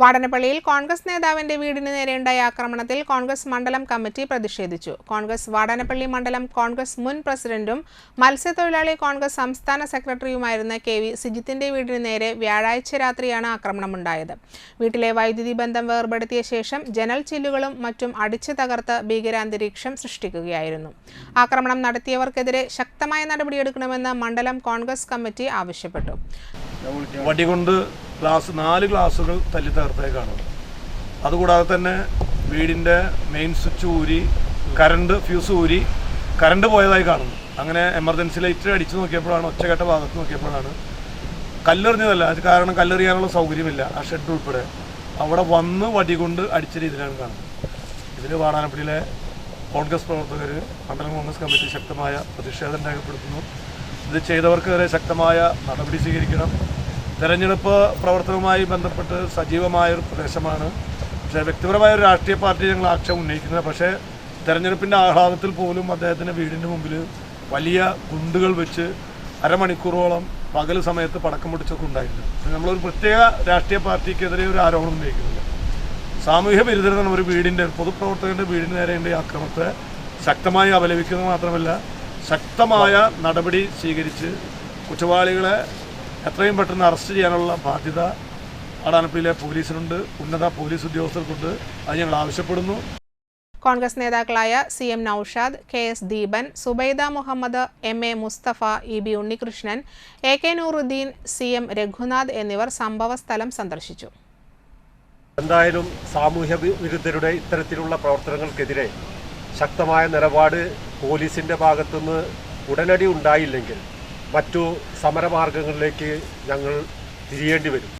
വാടനപ്പള്ളിയിൽ കോൺഗ്രസ് നേതാവിന്റെ വീടിന് നേരെയുണ്ടായ ആക്രമണത്തിൽ കോൺഗ്രസ് മണ്ഡലം കമ്മിറ്റി പ്രതിഷേധിച്ചു. കോൺഗ്രസ് വാടനപ്പള്ളി മണ്ഡലം കോൺഗ്രസ് മുൻ പ്രസിഡന്റും മത്സ്യത്തൊഴിലാളി കോൺഗ്രസ് സംസ്ഥാന സെക്രട്ടറിയുമായിരുന്ന കെ വി സിജിത്തിന്റെ വീടിന് നേരെ വ്യാഴാഴ്ച രാത്രിയാണ് ആക്രമണമുണ്ടായത്. വീട്ടിലെ വൈദ്യുതി ബന്ധം വേർപെടുത്തിയ ശേഷം ജനൽ ചില്ലുകളും മറ്റും അടിച്ചു തകർത്ത് ഭീകരാന്തരീക്ഷം സൃഷ്ടിക്കുകയായിരുന്നു. ആക്രമണം നടത്തിയവർക്കെതിരെ ശക്തമായ നടപടിയെടുക്കണമെന്ന് മണ്ഡലം കോൺഗ്രസ് കമ്മിറ്റി ആവശ്യപ്പെട്ടു. ഗ്ലാസ് നാല് ഗ്ലാസുകൾ തല്ലി തകർത്തേക്കാണ് അതുകൂടാതെ തന്നെ വീടിന്റെ മെയിൻ സ്വിച്ച് ഊരി കറണ്ട് ഫ്യൂസ് ഊരി കറണ്ട് പോയതായി കാണുന്നു. അങ്ങനെ എമർജൻസി ലൈറ്റ് അടിച്ചു നോക്കിയപ്പോഴാണ് ഒച്ചകെട്ട ഭാഗത്ത് നോക്കിയപ്പോഴാണ് കല്ലെറിഞ്ഞതല്ല. അത് കാരണം കല്ലെറിയാനുള്ള സൗകര്യമില്ല ആ ഷെഡ് ഉൾപ്പെടെ. അവിടെ വന്ന് വടി കൊണ്ട് അടിച്ച രീതിയിലാണ് കാണുന്നത്. ഇതിൽ വാടാനപ്പള്ളിയിലെ കോൺഗ്രസ് പ്രവർത്തകർ മണ്ഡലം കോൺഗ്രസ് കമ്മിറ്റി ശക്തമായ പ്രതിഷേധം രേഖപ്പെടുത്തുന്നു. ഇത് ചെയ്തവർക്കെതിരെ ശക്തമായ നടപടി സ്വീകരിക്കണം. തെരഞ്ഞെടുപ്പ് പ്രവർത്തനവുമായി ബന്ധപ്പെട്ട് സജീവമായ ഒരു പ്രദേശമാണ്. പക്ഷേ വ്യക്തിപരമായ ഒരു രാഷ്ട്രീയ പാർട്ടി ഞങ്ങൾ ആക്ഷേപം ഉന്നയിക്കുന്നത് പക്ഷേ തെരഞ്ഞെടുപ്പിന്റെ ആഹ്ലാദത്തിൽ പോലും അദ്ദേഹത്തിന്റെ വീടിന്റെ മുമ്പിൽ വലിയ ഗുണ്ടുകൾ വെച്ച് അരമണിക്കൂറോളം പകൽ സമയത്ത് പടക്കം പൊട്ടിച്ചൊക്കെ ഉണ്ടായിട്ടുണ്ട്. പക്ഷേ നമ്മളൊരു പ്രത്യേക രാഷ്ട്രീയ പാർട്ടിക്കെതിരെ ഒരു ആരോപണം ഉന്നയിക്കുന്നില്ല. സാമൂഹ്യ വിരുദ്ധരെന്നാണ് ഒരു വീടിന്റെ പൊതുപ്രവർത്തകന്റെ വീടിന് നേരെയുണ്ട് ആക്രമണത്തെ ശക്തമായി അപലപിക്കുന്നത് മാത്രമല്ല ശക്തമായ നടപടി സ്വീകരിച്ച് കുറ്റവാളികളെ എത്രയും പെട്ടെന്ന് അറസ്റ്റ് ചെയ്യാനുള്ള ബാധ്യത അടാനപ്പള്ളിയിലെ പോലീസിനുണ്ട്. ഉന്നത പോലീസ് ഉദ്യോഗസ്ഥർക്കുണ്ട്. അത് ഞങ്ങൾ ആവശ്യപ്പെടുന്നു. കോൺഗ്രസ് നേതാക്കളായ C M Naushad K S Deepan Zubaida Muhammad M A Mustafa E B Unnikrishnan A K Nooruddin C M Raghunath എന്നിവർ സംഭവസ്ഥലം സന്ദർശിച്ചു. എന്തായാലും സാമൂഹ്യ വിരുദ്ധരുടെ ഇത്തരത്തിലുള്ള പ്രവർത്തനങ്ങൾക്കെതിരെ ശക്തമായ നിലപാട് പോലീസിന്റെ ഭാഗത്തുനിന്ന് ഉടനടി ഉണ്ടായില്ലെങ്കിൽ മറ്റു സമരമാർഗങ്ങളിലേക്ക് ഞങ്ങൾ തിരിയേണ്ടി വരും.